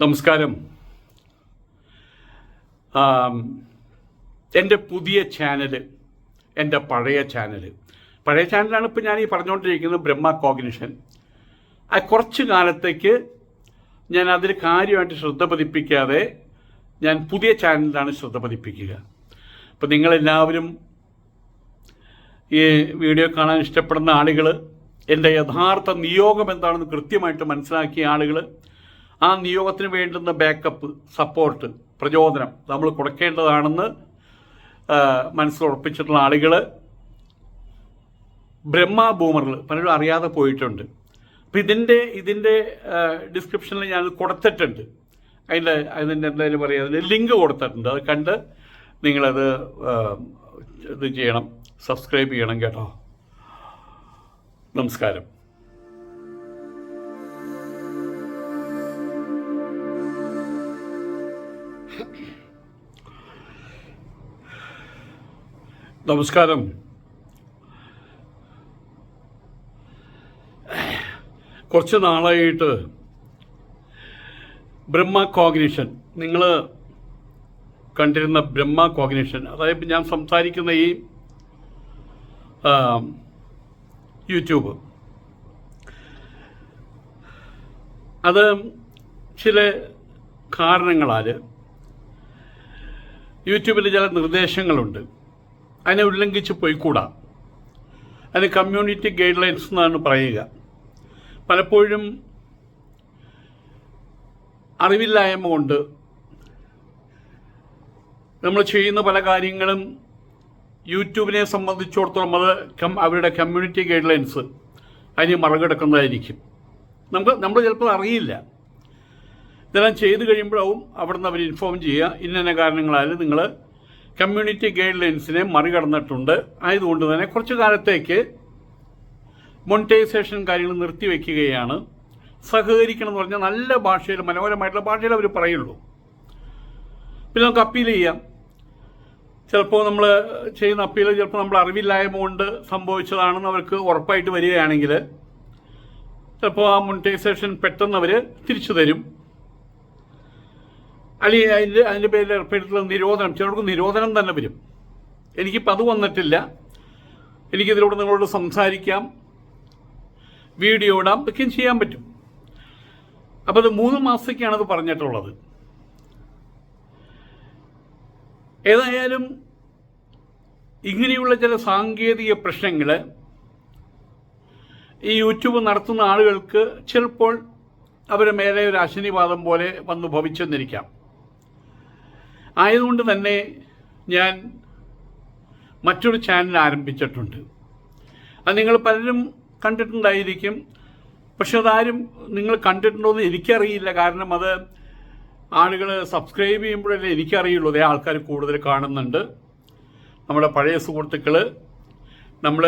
നമസ്കാരം. എന്റെ പുതിയ ചാനൽ എന്റെ പഴയ ചാനൽ പഴയ ചാനലാണ് ഇപ്പോൾ ഞാൻ ഈ പറഞ്ഞുകൊണ്ടിരിക്കുന്നത് ബ്രഹ്മ കോഗ്നിഷൻ. ആ കുറച്ച് കാലത്തേക്ക് ഞാൻ അതിൽ കാര്യമായിട്ട് ശ്രദ്ധ പതിപ്പിക്കാതെ ഞാൻ പുതിയ ചാനലിലാണ് ശ്രദ്ധ പതിപ്പിക്കുക. അപ്പം നിങ്ങളെല്ലാവരും ഈ വീഡിയോ കാണാൻ ഇഷ്ടപ്പെടുന്ന ആളുകൾ എന്റെ യഥാർത്ഥ നിയോഗം എന്താണെന്ന് കൃത്യമായിട്ട് മനസ്സിലാക്കിയ ആളുകൾ ആ നിയോഗത്തിന് വേണ്ടുന്ന ബാക്കപ്പ് സപ്പോർട്ട് പ്രചോദനം നമ്മൾ കൊടുക്കേണ്ടതാണെന്ന് മനസ്സിലുറപ്പിച്ചിട്ടുള്ള ആളുകൾ ബ്രഹ്മ ബൂമറിൽ പലരും അറിയാതെ പോയിട്ടുണ്ട്. അപ്പം ഇതിന്റെ ഇതിന്റെ ഡിസ്ക്രിപ്ഷനിൽ ഞാൻ കൊടുത്തിട്ടുണ്ട്. അതിന്റെ അതിന്റെ എന്തായാലും പറയുക അതിന്റെ ലിങ്ക് കൊടുത്തിട്ടുണ്ട്. അത് കണ്ട് നിങ്ങളത് ഇത് ചെയ്യണം. സബ്സ്ക്രൈബ് ചെയ്യണം കേട്ടോ. നമസ്കാരം. നമസ്കാരം. കുറച്ച് നാളായിട്ട് ബ്രഹ്മ കോഗ്നിഷൻ. നിങ്ങൾ കണ്ടിരുന്ന ബ്രഹ്മ കോഗ്നിഷൻ. അതായത് ഞാൻ സംസാരിക്കുന്ന ഈ യൂട്യൂബ്. അത് ചില കാരണങ്ങളാൽ യൂട്യൂബിൽ ചില നിർദ്ദേശങ്ങളുണ്ട്. അതിനെ ഉല്ലംഘിച്ച് പോയിക്കൂടാ. അതിന് കമ്മ്യൂണിറ്റി ഗൈഡ് ലൈൻസ് എന്നാണ് പറയുക. പലപ്പോഴും അറിവില്ലായ്മ കൊണ്ട് നമ്മൾ ചെയ്യുന്ന പല കാര്യങ്ങളും യൂട്യൂബിനെ സംബന്ധിച്ചിടത്തോളം അത് കം- അവരുടെ കമ്മ്യൂണിറ്റി ഗൈഡ് ലൈൻസ് അതിന് മറികടക്കുന്നതായിരിക്കും. നമുക്ക് നമ്മൾ ചിലപ്പോൾ അറിയില്ല. ഇതെല്ലാം ചെയ്തു കഴിയുമ്പോഴാവും അവിടെ നിന്ന് അവർ ഇൻഫോം ചെയ്യുക. ഇന്ന കാരണങ്ങളായാലും നിങ്ങൾ കമ്മ്യൂണിറ്റി ഗൈഡ് ലൈൻസിനെ മറികടന്നിട്ടുണ്ട്. ആയതുകൊണ്ട് തന്നെ കുറച്ചു കാലത്തേക്ക് മൊണിറ്റൈസേഷൻ കാര്യങ്ങൾ നിർത്തിവെക്കുകയാണ്. സഹകരിക്കണം എന്ന് പറഞ്ഞാൽ നല്ല ഭാഷയിൽ മനോഹരമായിട്ടുള്ള ഭാഷയിൽ അവർ പറയുള്ളൂ. പിന്നെ നമുക്ക് അപ്പീൽ ചെയ്യാം. ചിലപ്പോൾ നമ്മൾ ചെയ്യുന്ന അപ്പീൽ ചിലപ്പോൾ നമ്മൾ അറിവില്ലായ്മ കൊണ്ട് സംഭവിച്ചതാണെന്ന് അവർക്ക് ഉറപ്പായിട്ട് വരികയാണെങ്കിൽ ചിലപ്പോൾ ആ മൊണിറ്റൈസേഷൻ പെട്ടെന്ന് അവർ തിരിച്ചു തരും. അല്ലെങ്കിൽ അതിന്റെ അതിന്റെ പേരിൽ ഏർപ്പെടുത്തുള്ള നിരോധനം ചിലർക്ക് നിരോധനം തന്നെ വരും. എനിക്കിപ്പോൾ അത് വന്നിട്ടില്ല. എനിക്കിതിലൂടെ നിങ്ങളോട് സംസാരിക്കാം വീഡിയോ ഇടാം ഇതൊക്കെയും ചെയ്യാൻ പറ്റും. അപ്പോൾ അത് മൂന്ന് മാസത്തേക്കാണ് അത് പറഞ്ഞിട്ടുള്ളത്. ഏതായാലും ഇങ്ങനെയുള്ള ചില സാങ്കേതിക പ്രശ്നങ്ങൾ ഈ യൂട്യൂബ് നടത്തുന്ന ആളുകൾക്ക് ചിലപ്പോൾ അവരുടെ മേലെ ഒരു അശനിവാദം പോലെ വന്നു ഭവിച്ചെന്നിരിക്കാം. ആയതുകൊണ്ട് തന്നെ ഞാൻ മറ്റൊരു ചാനൽ ആരംഭിച്ചിട്ടുണ്ട്. അത് നിങ്ങൾ പലരും കണ്ടിട്ടുണ്ടായിരിക്കും. പക്ഷെ അതാരും നിങ്ങൾ കണ്ടിട്ടുണ്ടോ എന്ന് എനിക്കറിയില്ല. കാരണം അത് ആളുകൾ സബ്സ്ക്രൈബ് ചെയ്യുമ്പോഴല്ലേ എനിക്കറിയുള്ളൂ. അതേ ആൾക്കാർ കൂടുതൽ കാണുന്നുണ്ട്. നമ്മുടെ പഴയ സുഹൃത്തുക്കൾ നമ്മൾ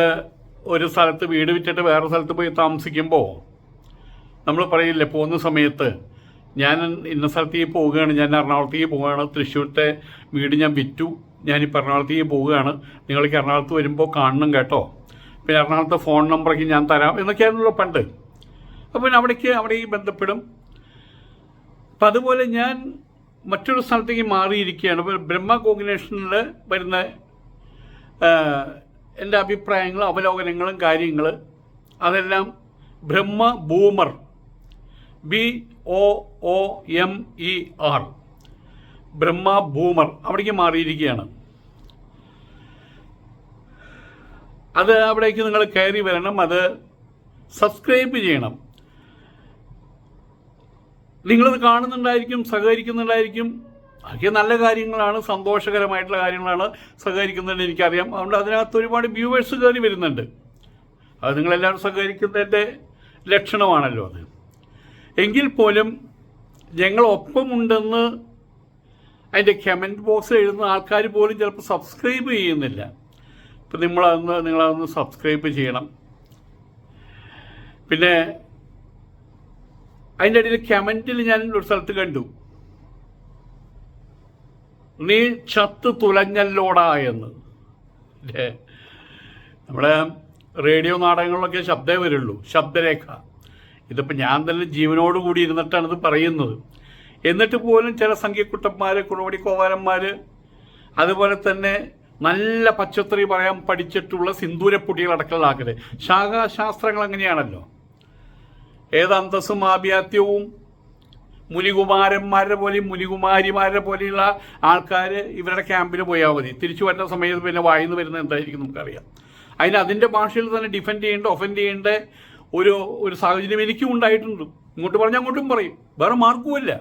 ഒരു സ്ഥലത്ത് വീട് വിറ്റിട്ട് വേറെ സ്ഥലത്ത് പോയി താമസിക്കുമ്പോൾ നമ്മൾ പറയില്ലേ പോകുന്ന സമയത്ത് ഞാൻ ഇന്ന സ്ഥലത്തേക്ക് പോവുകയാണ് ഞാൻ എറണാകുളത്തേക്ക് പോവുകയാണ് തൃശ്ശൂരത്തെ വീട് ഞാൻ വിറ്റു ഞാൻ ഇപ്പോൾ എറണാകുളത്തേക്ക് പോവുകയാണ്. നിങ്ങൾക്ക് എറണാകുളത്ത് വരുമ്പോൾ കാണണം കേട്ടോ. പിന്നെ എറണാകുളത്തെ ഫോൺ നമ്പറൊക്കെ ഞാൻ തരാം എന്നൊക്കെയാണല്ലോ പണ്ട്. അപ്പോൾ പിന്നെ അവിടേക്ക് അവിടേക്ക് ബന്ധപ്പെടും. അപ്പം അതുപോലെ ഞാൻ മറ്റൊരു സ്ഥലത്തേക്ക് മാറിയിരിക്കുകയാണ്. ഇപ്പോൾ ബ്രഹ്മ കോമ്പിനേഷനിൽ വരുന്ന എന്റെ അഭിപ്രായങ്ങളും അവലോകനങ്ങളും കാര്യങ്ങൾ അതെല്ലാം Brahma boomer B O O M E R Brahma boomer അവിടേക്ക് മാറിയിരിക്കുകയാണ്. അത് അവിടേക്ക് നിങ്ങൾ കയറി വരണം അത് സബ്സ്ക്രൈബ് ചെയ്യണം. നിങ്ങളത് കാണുന്നുണ്ടായിരിക്കും സഹകരിക്കുന്നുണ്ടായിരിക്കും. അതൊക്കെ നല്ല കാര്യങ്ങളാണ് സന്തോഷകരമായിട്ടുള്ള കാര്യങ്ങളാണ് സഹകരിക്കുന്നുണ്ട് എനിക്കറിയാം. അതുകൊണ്ട് അതിനകത്ത് ഒരുപാട് വ്യൂവേഴ്സ് കയറി വരുന്നുണ്ട്. അത് നിങ്ങളെല്ലാവരും സഹകരിക്കുന്നതിന്റെ ലക്ഷണമാണല്ലോ അത്. എങ്കിൽ പോലും ഞങ്ങൾ ഒപ്പമുണ്ടെന്ന് അതിന്റെ കമന്റ് ബോക്സിൽ എഴുതുന്ന ആൾക്കാർ പോലും ചിലപ്പോൾ സബ്സ്ക്രൈബ് ചെയ്യുന്നില്ല. ഇപ്പം നിങ്ങളതൊന്ന് നിങ്ങളതൊന്ന് സബ്സ്ക്രൈബ് ചെയ്യണം. പിന്നെ അതിന്റെ ഇടയിൽ കമന്റിൽ ഞാൻ ഒരു സ്ഥലത്ത് കണ്ടു. നീ ചത്ത് തുലഞ്ഞല്ലോടാ എന്ന്. നമ്മുടെ റേഡിയോ നാടകങ്ങളിലൊക്കെ ശബ്ദമേ വരുള്ളൂ. ശബ്ദരേഖ. ഇതിപ്പോൾ ഞാൻ തന്നെ ജീവനോട് കൂടി ഇരുന്നിട്ടാണ് ഇത് പറയുന്നത്. എന്നിട്ട് പോലും ചില സംഖ്യക്കുട്ടന്മാർ കുറവടി കോവാലന്മാർ അതുപോലെ തന്നെ നല്ല പച്ചത്തറി പറയാൻ പഠിച്ചിട്ടുള്ള സിന്ദൂരപ്പൊടികളടക്കമുള്ള ആൾക്കാർ ശാഖാശാസ്ത്രങ്ങൾ അങ്ങനെയാണല്ലോ. ഏത് അന്തസ്സും ആഭ്യാത്യവും മുനികുമാരന്മാരുടെ പോലെയും മുനികുമാരിമാരുടെ പോലെയുള്ള ആൾക്കാർ ഇവരുടെ ക്യാമ്പിൽ പോയാൽ മതി. തിരിച്ചു വരുന്ന സമയത്ത് പിന്നെ വായിന്ന് വരുന്നത് എന്തായിരിക്കും നമുക്കറിയാം. അതിന് അതിന്റെ ഭാഷയിൽ തന്നെ ഡിഫെൻഡ് ചെയ്യേണ്ട ഒഫൻഡ് ചെയ്യേണ്ട ഒരു ഒരു സാഹചര്യം എനിക്കും ഉണ്ടായിട്ടുണ്ട്. ഇങ്ങോട്ട് പറഞ്ഞാൽ അങ്ങോട്ടും പറയും. വേറെ മാർക്കുമില്ല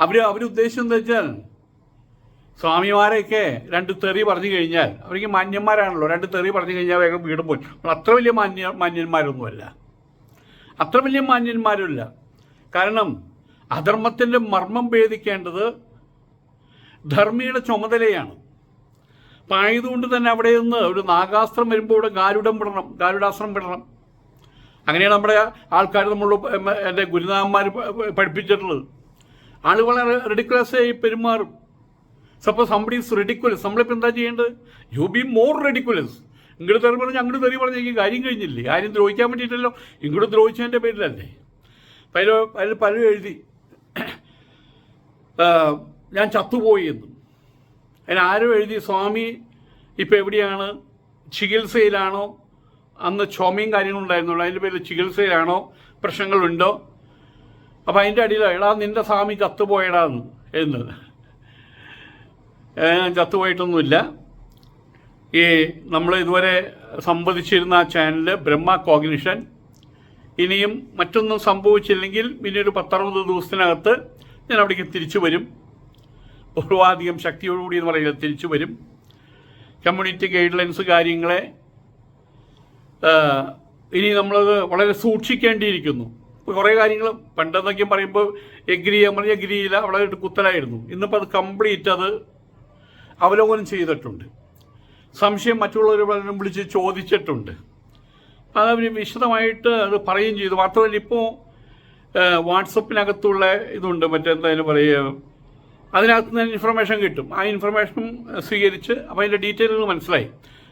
അവർ അവരുദ്ദേശം എന്താ വെച്ചാൽ സ്വാമിമാരെയൊക്കെ രണ്ട് തെറി പറഞ്ഞു കഴിഞ്ഞാൽ അവർക്ക് മാന്യന്മാരാണല്ലോ രണ്ട് തെറി പറഞ്ഞു കഴിഞ്ഞാൽ വേഗം വീടും പോയി. അത്ര വലിയ മാന്യ മാന്യന്മാരൊന്നുമല്ല. അത്ര വലിയ മാന്യന്മാരുമില്ല കാരണം അധർമ്മത്തിന്റെ മർമ്മം ഭേദിക്കേണ്ടത് ധർമ്മിയുടെ ചുമതലയാണ്. അപ്പം ആയതുകൊണ്ട് തന്നെ അവിടെ നിന്ന് ഒരു നാഗാസ്ത്രം വരുമ്പോൾ ഇവിടെ ഗാരുഡം വിടണം ഗാരുഡാസ്ത്രം വിടണം. അങ്ങനെയാണ് നമ്മുടെ ആൾക്കാർ നമ്മൾ എന്റെ ഗുരുനാഥന്മാർ പഠിപ്പിച്ചിട്ടുള്ളത്. ആൾ വളരെ റെഡിക്കുലസായി പെരുമാറും. സപ്പോസ് സംബഡി ഈസ് റെഡിക്കുലസ് നമ്മളിപ്പോൾ എന്താ ചെയ്യേണ്ടത്? യു ബി മോർ റെഡിക്കുലസ് ഇങ്ങോട്ട് തെറി പറഞ്ഞ് അങ്ങോട്ട് തെറി പറഞ്ഞ് എനിക്ക് കാര്യം കഴിഞ്ഞില്ലേ? ആരും ദ്രോഹിക്കാൻ വേണ്ടിയിട്ടല്ലോ ഇങ്ങോട്ട് ദ്രോഹിച്ചതിന്റെ പേരിലല്ലേ? അതിൽ അതിൽ പലരും എഴുതി ഞാൻ ചത്തുപോയി എന്ന്. അതിന് ആരും എഴുതി സ്വാമി ഇപ്പോൾ എവിടെയാണ്? ചികിത്സയിലാണോ? അന്ന് ചുമയും കാര്യങ്ങളും ഉണ്ടായിരുന്നുള്ളൂ. അതിന്റെ പേരിൽ ചികിത്സയിലാണോ പ്രശ്നങ്ങളുണ്ടോ? അപ്പം അതിന്റെ അടിയിൽ എടാ നിന്റെ സ്വാമി ചത്തുപോയടാന്ന് എന്ന്. ഞാൻ ചത്തുപോയിട്ടൊന്നുമില്ല. ഈ നമ്മൾ ഇതുവരെ സംവദിച്ചിരുന്ന ആ ചാനൽ ബ്രഹ്മ കോഗ്നിഷൻ. ഇനിയും മറ്റൊന്നും സംഭവിച്ചില്ലെങ്കിൽ പിന്നെ ഒരു പത്തറുപത് ദിവസത്തിനകത്ത് ഞാൻ അവിടേക്ക് തിരിച്ചു വരും. പൂർവാധികം ശക്തിയോടുകൂടി എന്ന് പറയുന്നത് തിരിച്ചു വരും. കമ്മ്യൂണിറ്റി ഗൈഡ് ലൈൻസ് കാര്യങ്ങളെ ഇനി നമ്മളത് വളരെ സൂക്ഷിക്കേണ്ടിയിരിക്കുന്നു. ഇപ്പോൾ കുറേ കാര്യങ്ങൾ പണ്ടെന്നൊക്കെ പറയുമ്പോൾ എഗ്രി ചെയ്യാൻ പറഞ്ഞാൽ എഗ്രി ചെയ്യില്ല വളരെ കുത്തലായിരുന്നു ഇന്നിപ്പോൾ അത് കംപ്ലീറ്റ് അത് അവലോകനം ചെയ്തിട്ടുണ്ട്. സംശയം മറ്റുള്ളവർ പലരും വിളിച്ച് ചോദിച്ചിട്ടുണ്ട്. അത് അവർ വിശദമായിട്ട് അത് പറയുകയും ചെയ്തു. മാത്രമല്ല ഇപ്പോൾ വാട്സപ്പിനകത്തുള്ള ഇതുണ്ട് മറ്റെന്തായാലും പറയുക? അതിനകത്ത് നിന്ന് ഇൻഫർമേഷൻ കിട്ടും. ആ ഇൻഫർമേഷനും സ്വീകരിച്ച് അപ്പോൾ അതിന്റെ ഡീറ്റെയിലുകൾ മനസ്സിലായി.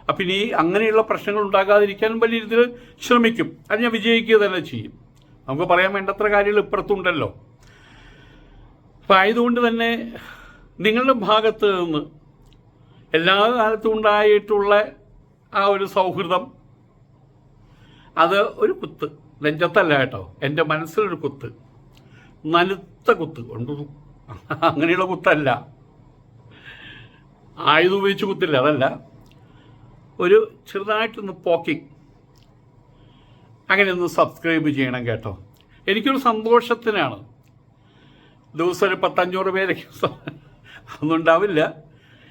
അപ്പം ഇനി അങ്ങനെയുള്ള പ്രശ്നങ്ങൾ ഉണ്ടാകാതിരിക്കാൻ വലിയ രീതിയിൽ ശ്രമിക്കും. അത് ഞാൻ വിജയിക്കുക തന്നെ ചെയ്യും. നമുക്ക് പറയാൻ വേണ്ടത്ര കാര്യങ്ങൾ ഇപ്പുറത്തുണ്ടല്ലോ. അപ്പം ആയതുകൊണ്ട് തന്നെ നിങ്ങളുടെ ഭാഗത്ത് നിന്ന് എല്ലാ കാലത്തും ഉണ്ടായിട്ടുള്ള ആ ഒരു സൗഹൃദം അത് ഒരു കുത്ത്. നെഞ്ചത്തല്ല കേട്ടോ. എന്റെ മനസ്സിലൊരു കുത്ത്. നനുത്ത കുത്ത്. ഉണ്ട്? അങ്ങനെയുള്ള കുത്തല്ല. ആയുധം ഉപയോഗിച്ച് കുത്തില്ല അതല്ല. ഒരു ചെറുതായിട്ടൊന്ന് പോക്കിങ് അങ്ങനെ ഒന്ന് സബ്സ്ക്രൈബ് ചെയ്യണം കേട്ടോ. എനിക്കൊരു സന്തോഷത്തിനാണ്. ദിവസം ഒരു പത്തഞ്ഞൂറ് പേരേക്ക് ഉണ്ടാവില്ല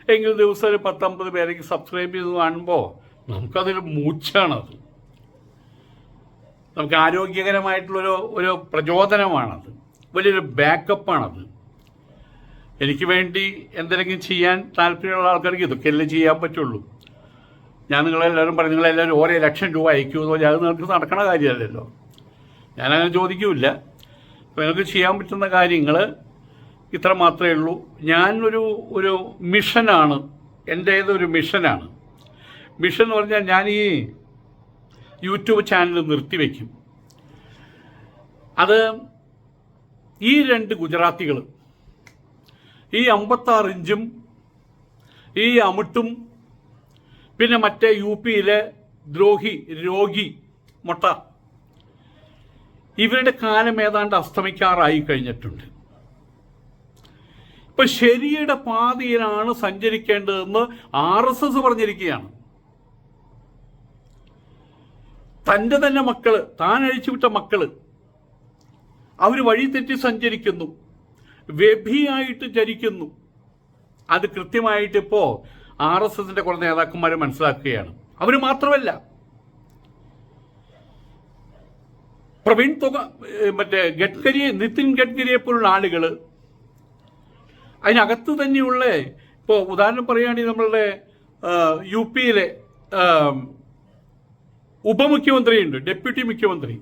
എങ്കിൽ ദിവസം ഒരു പത്തമ്പത് പേരേക്ക് സബ്സ്ക്രൈബ് ചെയ്ത് കാണുമ്പോൾ നമുക്കതൊരു മൂച്ചാണത്. നമുക്ക് ആരോഗ്യകരമായിട്ടുള്ളൊരു ഒരു പ്രചോദനമാണത്. വലിയൊരു ബാക്കപ്പാണത് എനിക്ക് വേണ്ടി എന്തെങ്കിലും ചെയ്യാൻ താല്പര്യമുള്ള ആൾക്കാർക്ക് ഇതൊക്കെയല്ലേ ചെയ്യാൻ പറ്റുള്ളൂ. ഞാൻ നിങ്ങളെല്ലാവരും പറഞ്ഞു നിങ്ങളെല്ലാവരും ഓരോ ലക്ഷം രൂപ അയക്കുമെന്ന് പറഞ്ഞാൽ അത് നിങ്ങൾക്ക് നടക്കണ കാര്യമല്ലല്ലോ. ഞാനങ്ങനെ ചോദിക്കില്ല. അപ്പോൾ നിങ്ങൾക്ക് ചെയ്യാൻ പറ്റുന്ന കാര്യങ്ങൾ ഇത്ര മാത്രമേ ഉള്ളൂ. ഞാനൊരു ഒരു മിഷനാണ്. എന്റേതൊരു മിഷനാണ്. മിഷൻ എന്ന് പറഞ്ഞാൽ ഞാൻ ഈ യൂട്യൂബ് ചാനൽ നിർത്തിവെക്കും അത് ഈ രണ്ട് ഗുജറാത്തികൾ ഈ അമ്പത്താറ് ഇഞ്ചും ഈ അമിട്ടും പിന്നെ മറ്റേ യു പിയിലെ ദ്രോഹി രോഗി മൊട്ട. ഇവരുടെ കാലം ഏതാണ്ട് അസ്തമിക്കാറായി കഴിഞ്ഞിട്ടുണ്ട്. ഇപ്പൊ ശരിയുടെ പാതയിലാണ് സഞ്ചരിക്കേണ്ടതെന്ന് ആർ എസ് എസ് പറഞ്ഞിരിക്കുകയാണ്. തന്റെ തന്നെ മക്കൾ താൻ അഴിച്ചുവിട്ട മക്കൾ അവർ വഴി തെറ്റി സഞ്ചരിക്കുന്നു വ്യഭിയായിട്ട് ചരിക്കുന്നു. അത് കൃത്യമായിട്ട് ഇപ്പോൾ ആർ എസ് എസിന്റെ കുറേ നേതാക്കന്മാരെ മനസ്സിലാക്കുകയാണ്. അവർ മാത്രമല്ല. പ്രവീൺ തുക മറ്റേ ഗഡ്കരിയെ നിതിൻ ഗഡ്കരിയെ പോലുള്ള ആളുകൾ അതിനകത്ത് തന്നെയുള്ള ഇപ്പോൾ ഉദാഹരണം പറയുകയാണെങ്കിൽ നമ്മളുടെ യു പിയിലെ ഉപമുഖ്യമന്ത്രിയുണ്ട് ഡെപ്യൂട്ടി മുഖ്യമന്ത്രി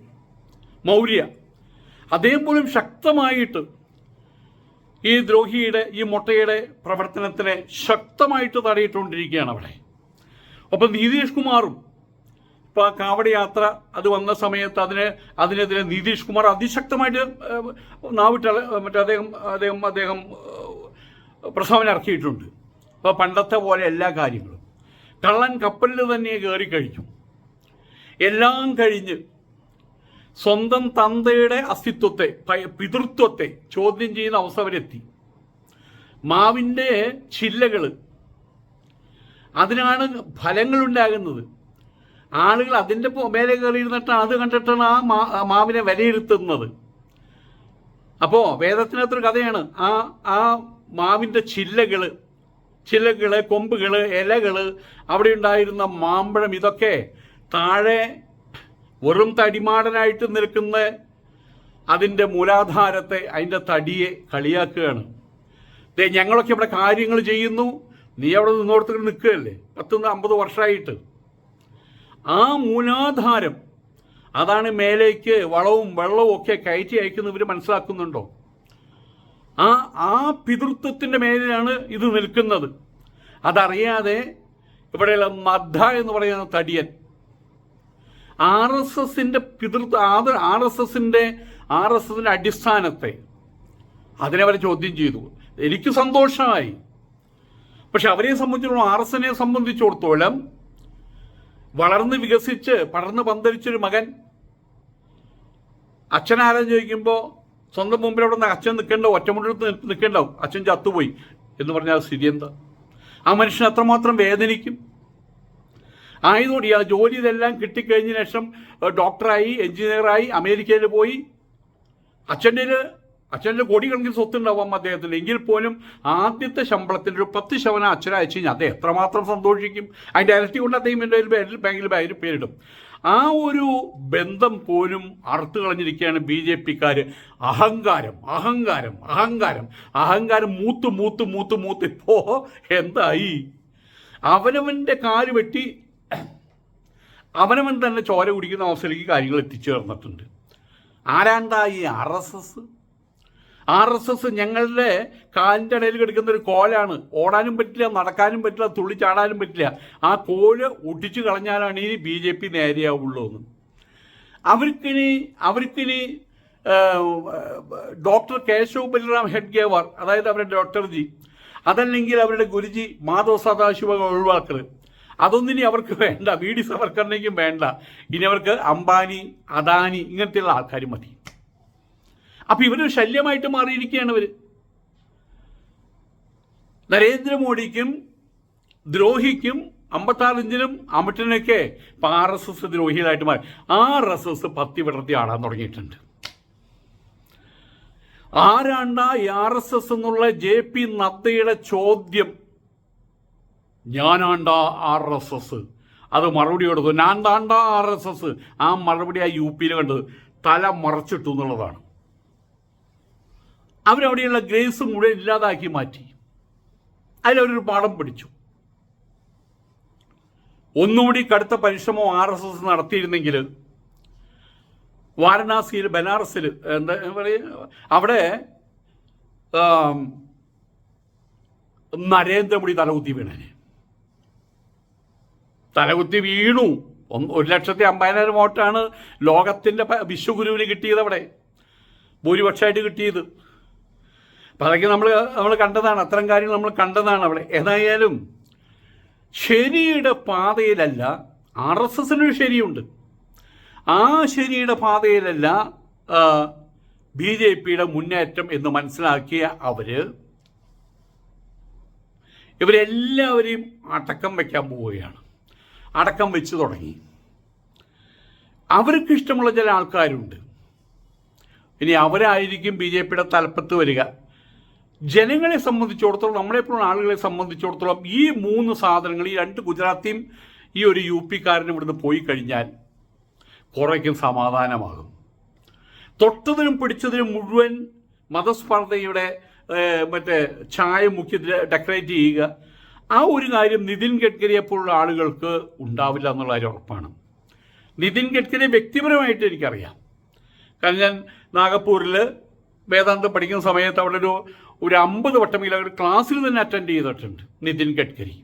മൗര്യ. അദ്ദേഹം പോലും ശക്തമായിട്ട് ഈ ദ്രോഹിയുടെ ഈ മുട്ടയുടെ പ്രവർത്തനത്തിനെ ശക്തമായിട്ട് തടയിട്ടുകൊണ്ടിരിക്കുകയാണ് അവിടെ. ഒപ്പം നിതീഷ് കുമാറും ഇപ്പോൾ ആ കാവടി യാത്ര അത് വന്ന സമയത്ത് അതിന് അതിനെതിരെ നിതീഷ് കുമാർ അതിശക്തമായിട്ട് നാവിട്ട മറ്റേ അദ്ദേഹം അദ്ദേഹം അദ്ദേഹം പ്രസ്താവന ഇറക്കിയിട്ടുണ്ട്. അപ്പോൾ പണ്ടത്തെ പോലെ എല്ലാ കാര്യങ്ങളും. കള്ളൻ കപ്പലിൽ തന്നെ കയറി കഴിച്ചു എല്ലാം കഴിഞ്ഞ് സ്വന്തം തന്തയുടെ അസ്തിത്വത്തെ പിതൃത്വത്തെ ചോദ്യം ചെയ്യുന്ന അവസ്ഥ വരെത്തി മാവിന്റെ ചില്ലകൾ അതിനാണ് ഫലങ്ങൾ ഉണ്ടാകുന്നത് ആളുകൾ അതിന്റെ മേലെ കയറിയിരുന്നിട്ടാണ് അത് കണ്ടിട്ടാണ് ആ മാവിനെ വിലയിരുത്തുന്നത്. അപ്പോൾ വേദത്തിനകത്തൊരു കഥയാണ് ആ ആ മാവിന്റെ ചില്ലകൾ ചില്ലകൾ കൊമ്പുകൾ ഇലകൾ അവിടെ ഉണ്ടായിരുന്ന മാമ്പഴം ഇതൊക്കെ താഴെ വെറും തടിമാടനായിട്ട് നിൽക്കുന്ന അതിന്റെ മൂലാധാരത്തെ അതിന്റെ തടിയെ കളിയാക്കുകയാണ്. ദേ ഞങ്ങളൊക്കെ ഇവിടെ കാര്യങ്ങൾ ചെയ്യുന്നു. നീ അവിടെ നിന്നോടത്തേക്ക് നിൽക്കുകയല്ലേ? പത്ത് അമ്പത് വർഷമായിട്ട്. ആ മൂലാധാരം അതാണ് മേലേക്ക് വളവും വെള്ളവും ഒക്കെ കയറ്റി അയക്കുന്നവർ മനസ്സിലാക്കുന്നുണ്ടോ? ആ ആ പിതൃത്വത്തിന്റെ മേലെയാണ് ഇത് നിൽക്കുന്നത്. അതറിയാതെ ഇവിടെയുള്ള മദ്ദ എന്ന് പറയുന്ന തടിയൻ ആർ എസ് എസിന്റെ പിതൃത്വ ആർ എസ് എസിന്റെ ആർ എസ് എസിന്റെ അടിസ്ഥാനത്തെ അതിനെ അവർ ചോദ്യം ചെയ്തു. എനിക്ക് സന്തോഷമായി. പക്ഷെ അവരെ സംബന്ധിച്ചിടത്തോളം ആർ എസ് എസിനെ സംബന്ധിച്ചിടത്തോളം വളർന്ന് വികസിച്ച് പടർന്ന് പന്തലിച്ചൊരു മകൻ അച്ഛനാരം ചോദിക്കുമ്പോൾ സ്വന്തം മുമ്പിൽ അവിടെ അച്ഛൻ നിൽക്കേണ്ട ഒറ്റമുണ്ടെടുത്ത് നിൽക്കേണ്ടാവും അച്ഛൻ ചത്തുപോയി എന്ന് പറഞ്ഞാൽ സ്ഥിതി എന്താ? ആ മനുഷ്യൻ അത്രമാത്രം വേദനിക്കും. ആയതുകൊണ്ട് ആ ജോലി ഇതെല്ലാം കിട്ടിക്കഴിഞ്ഞ ശേഷം ഡോക്ടറായി എഞ്ചിനീയറായി അമേരിക്കയിൽ പോയി. അച്ഛന്റെ അച്ഛന്റെ കോടിക്കണക്കിന് സ്വത്തുണ്ടാവാം അദ്ദേഹത്തിന്. എങ്കിൽ പോലും ആദ്യത്തെ ശമ്പളത്തിന്റെ ഒരു പത്ത് ശതമാനം അച്ഛനെ അയച്ചു കഴിഞ്ഞാൽ അദ്ദേഹം എത്രമാത്രം സന്തോഷിക്കും? അതിന്റെ ഇരട്ടി കൊണ്ട് അദ്ദേഹം എന്റെ ബാങ്കിൽ ബാങ്കിൽ പേരിടും. ആ ഒരു ബന്ധം പോലും അറുത്തു കളഞ്ഞിരിക്കുകയാണ് ബി ജെ പിക്കാർ അഹങ്കാരം അഹങ്കാരം അഹങ്കാരം അഹങ്കാരം മൂത്ത് മൂത്ത് മൂത്ത് മൂത്ത്. ഇപ്പോ എന്തായി? അവനവന്റെ കാൽ വെട്ടി അവനവൻ തന്നെ ചോര കുടിക്കുന്ന അവസ്ഥയിലേക്ക് കാര്യങ്ങൾ എത്തിച്ചേർന്നിട്ടുണ്ട് ആരാണ്ടാ ഈ R S S? R S S ഞങ്ങളുടെ കാലിന്റെ ഇടയിൽ കിടക്കുന്ന ഒരു കോലാണ്. ഓടാനും പറ്റില്ല നടക്കാനും പറ്റില്ല തുള്ളി ചാടാനും പറ്റില്ല. ആ കോൽ ഒട്ടിച്ചു കളഞ്ഞാലാണ് ഇനി ബി ജെ പി നേരെയാവുള്ളൂ എന്ന് അവർക്കിനി അവർക്കിനി ഡോക്ടർ കേശവ് ബലിറാം ഹെഡ് ഗേവർ അതായത് അവരുടെ ഡോക്ടർജി അതല്ലെങ്കിൽ അവരുടെ ഗുരുജി മാധവ് സദാശിവ ഒഴിവാക്കർ അതൊന്നും ഇനി അവർക്ക് വേണ്ട. വി ഡി സവർക്കറിനേക്കും വേണ്ട. ഇനി അവർക്ക് അംബാനി അദാനി ഇങ്ങനത്തെയുള്ള ആൾക്കാർ മതി. അപ്പം ഇവരൊരു ശല്യമായിട്ട് മാറിയിരിക്കുകയാണ് ഇവർ നരേന്ദ്രമോദിക്കും ദ്രോഹിക്കും അമ്പത്താറിഞ്ചിനും അമിട്ടിനൊക്കെ ഇപ്പം ആർ എസ് എസ് ദ്രോഹികളായിട്ട് മാറി. ആർ എസ് എസ് പത്തി വിടർത്തി ആടാൻ തുടങ്ങിയിട്ടുണ്ട്. ആരാണ്ട ആർ എസ് എസ് എന്നുള്ള ജെ പി നദ്ദയുടെ ചോദ്യം? ഞാനാണ്ട ആർ എസ് എസ്. അത് മറുപടി കൊടുത്തു. ഞാൻ താണ്ട ആർ എസ് എസ്. ആ മറുപടി ആ യു പിയിൽ കണ്ടത് തല മറച്ചിട്ടു എന്നുള്ളതാണ്. അവരവിടെയുള്ള ഗ്രേസ് മുഴുവൻ ഇല്ലാതാക്കി മാറ്റി. അതിലവരൊരു പാഠം പഠിച്ചു. ഒന്നുകൂടി കടുത്ത പരിശ്രമം ആർ എസ് എസ് നടത്തിയിരുന്നെങ്കിൽ വാരണാസിയിൽ ബനാറസിൽ എന്താ പറയുക അവിടെ നരേന്ദ്രമോദി തലകുത്തി വീണേനെ. തലകുത്തി വീണു. ഒന്ന് ഒരു ലക്ഷത്തി അമ്പതിനായിരം വോട്ടാണ് ലോകത്തിന്റെ വിശ്വഗുരുവിന് കിട്ടിയത് അവിടെ. ഭൂരിപക്ഷമായിട്ട് കിട്ടിയത്. അപ്പം അതൊക്കെ നമ്മൾ നമ്മൾ കണ്ടതാണ്. അത്തരം കാര്യങ്ങൾ നമ്മൾ കണ്ടതാണ് അവിടെ. ഏതായാലും ശരിയുടെ പാതയിലല്ല ആർ എസ് എസിനൊരു ശരിയുണ്ട്. ആ ശരിയുടെ പാതയിലല്ല ബി ജെ പിയുടെ മുന്നേറ്റം എന്ന് മനസ്സിലാക്കിയ അവർ ഇവരെല്ലാവരെയും അടക്കം വയ്ക്കാൻ പോവുകയാണ്. അടക്കം വെച്ച് തുടങ്ങി. അവർക്ക് ഇഷ്ടമുള്ള ചില ആൾക്കാരുണ്ട്. ഇനി അവരായിരിക്കും ബി ജെ പിയുടെ തലപ്പത്ത് വരിക. ജനങ്ങളെ സംബന്ധിച്ചിടത്തോളം നമ്മളെപ്പോഴും ആളുകളെ സംബന്ധിച്ചിടത്തോളം ഈ മൂന്ന് സാധനങ്ങൾ ഈ രണ്ട് ഗുജറാത്തിയും ഈ ഒരു യു പിക്കാരനും ഇവിടുന്ന് പോയി കഴിഞ്ഞാൽ കുറേക്കും സമാധാനമാകും. തൊട്ടതിനും പിടിച്ചതിനും മുഴുവൻ മതസ്പർദ്ധയുടെ മറ്റേ ചായ മുക്കി ഡെക്കറേറ്റ് ചെയ്യുക. ആ ഒരു കാര്യം നിതിൻ ഗഡ്കരിയെ പോലുള്ള ആളുകൾക്ക് ഉണ്ടാവില്ല എന്നുള്ള കാര്യം ഉറപ്പാണ്. നിതിൻ ഗഡ്കരി വ്യക്തിപരമായിട്ട് എനിക്കറിയാം. കാരണം ഞാൻ നാഗപ്പൂരിൽ വേദാന്തം പഠിക്കുന്ന സമയത്ത് അവിടെ ഒരു ഒരു അമ്പത് വട്ടമെങ്കിലും ഒരു ക്ലാസ്സിൽ തന്നെ അറ്റൻഡ് ചെയ്തിട്ടുണ്ട് നിതിൻ ഗഡ്കരി.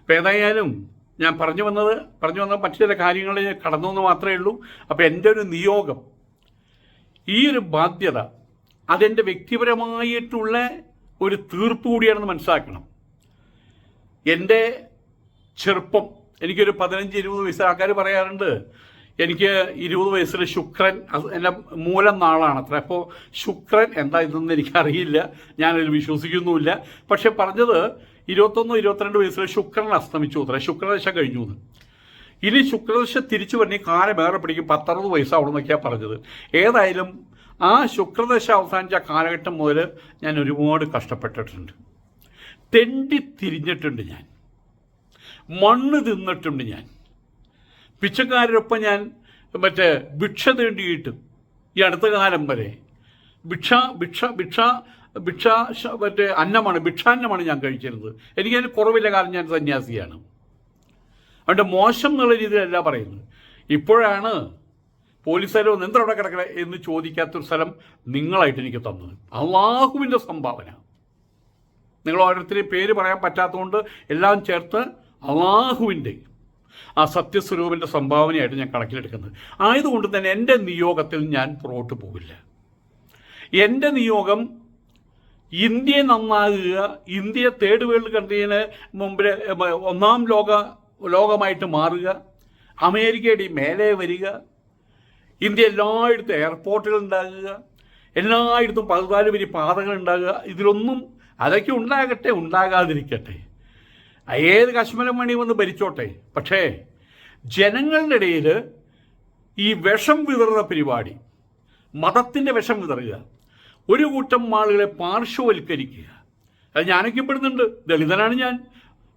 അപ്പോൾ ഏതായാലും ഞാൻ പറഞ്ഞു വന്നത് പറഞ്ഞു വന്ന മറ്റു ചില കാര്യങ്ങളിൽ കടന്നു എന്ന് മാത്രമേ ഉള്ളൂ. അപ്പോൾ എന്റെ ഒരു നിയോഗം ഈ ഒരു ബാധ്യത അതെന്റെ വ്യക്തിപരമായിട്ടുള്ള ഒരു തീർപ്പ് കൂടിയാണെന്ന് മനസ്സിലാക്കണം. എന്റെ ചെറുപ്പം എനിക്കൊരു പതിനഞ്ച് ഇരുപത് വയസ്സ് ആൾക്കാർ പറയാറുണ്ട് എനിക്ക് ഇരുപത് വയസ്സിൽ ശുക്രൻ എന്റെ മൂലം നാളാണ് അത്ര. അപ്പോൾ ശുക്രൻ എന്താ ഇതെന്ന് എനിക്കറിയില്ല ഞാനതിൽ വിശ്വസിക്കുന്നുമില്ല. പക്ഷെ പറഞ്ഞത് ഇരുപത്തൊന്ന് ഇരുപത്തിരണ്ട് വയസ്സിൽ ശുക്രൻ അസ്തമിച്ചു അത്ര. ശുക്രദശ കഴിഞ്ഞു എന്ന്. ഇനി ശുക്രദശ തിരിച്ചു വരണി കാലം ഏറെ പിടിക്കും. പത്തറുപത് വയസ്സാവണം എന്നൊക്കെയാണ് പറഞ്ഞത്. ഏതായാലും ആ ശുക്രദശ അവസാനിച്ച കാലഘട്ടം മുതൽ ഞാൻ ഒരുപാട് കഷ്ടപ്പെട്ടിട്ടുണ്ട്. തെണ്ടി തിരിഞ്ഞിട്ടുണ്ട് ഞാൻ. മണ്ണ് തിന്നിട്ടുണ്ട് ഞാൻ. പിച്ചക്കാരൊപ്പം ഞാൻ മറ്റേ ഭിക്ഷ തേണ്ടിയിട്ട് ഈ അടുത്ത കാലം വരെ ഭിക്ഷ ഭിക്ഷ ഭിക്ഷ ഭിക്ഷ മറ്റേ അന്നമാണ് ഭിക്ഷാന്നമാണ് ഞാൻ കഴിച്ചിരുന്നത്. എനിക്കതിന് കുറവില്ല കാരണം ഞാൻ സന്യാസിയാണ്. അവന്റെ മോശം എന്നുള്ള രീതിയിലല്ല പറയുന്നത്. ഇപ്പോഴാണ് പോലീസുകാർ ഒന്ന് എന്താ അവിടെ കിടക്കണേ എന്ന് ചോദിക്കാത്തൊരു സ്ഥലം നിങ്ങളായിട്ട് എനിക്ക് തന്നത്. അള്ളാഹുവിന്റെ സംഭാവന. നിങ്ങൾ ഓരോരുത്തരെയും പേര് പറയാൻ പറ്റാത്തതുകൊണ്ട് എല്ലാം ചേർത്ത് അള്ളാഹുവിന്റെ ആ സത്യസ്വരൂപിന്റെ സംഭാവനയായിട്ട് ഞാൻ കണക്കിലെടുക്കുന്നത്. ആയതുകൊണ്ട് തന്നെ എന്റെ നിയോഗത്തിൽ ഞാൻ പുറകോട്ട് പോവില്ല. എന്റെ നിയോഗം ഇന്ത്യയെ നന്നാകുക ഇന്ത്യ തേർഡ് വേൾഡ് കൺട്രീന് മുമ്പിൽ ഒന്നാം ലോക ലോകമായിട്ട് മാറുക അമേരിക്കയുടെ മേലെ വരിക ഇന്ത്യ എല്ലായിടത്തും എയർപോർട്ടുകൾ ഉണ്ടാകുക എല്ലായിടത്തും പതിനാല് വരി പാതകൾ ഉണ്ടാകുക ഇതിലൊന്നും അതൊക്കെ ഉണ്ടാകട്ടെ ഉണ്ടാകാതിരിക്കട്ടെ. ഏത് കശ്മലം മണി വന്ന് ഭരിച്ചോട്ടെ. പക്ഷേ ജനങ്ങളുടെ ഇടയിൽ ഈ വിഷം വിതറുന്ന പരിപാടി മതത്തിന്റെ വിഷം വിതറുക ഒരു കൂട്ടം ആളുകളെ പാർശ്വവൽക്കരിക്കുക അത് ഞാനൊക്കെ പെടുന്നുണ്ട് ദളിതനാണ് ഞാൻ.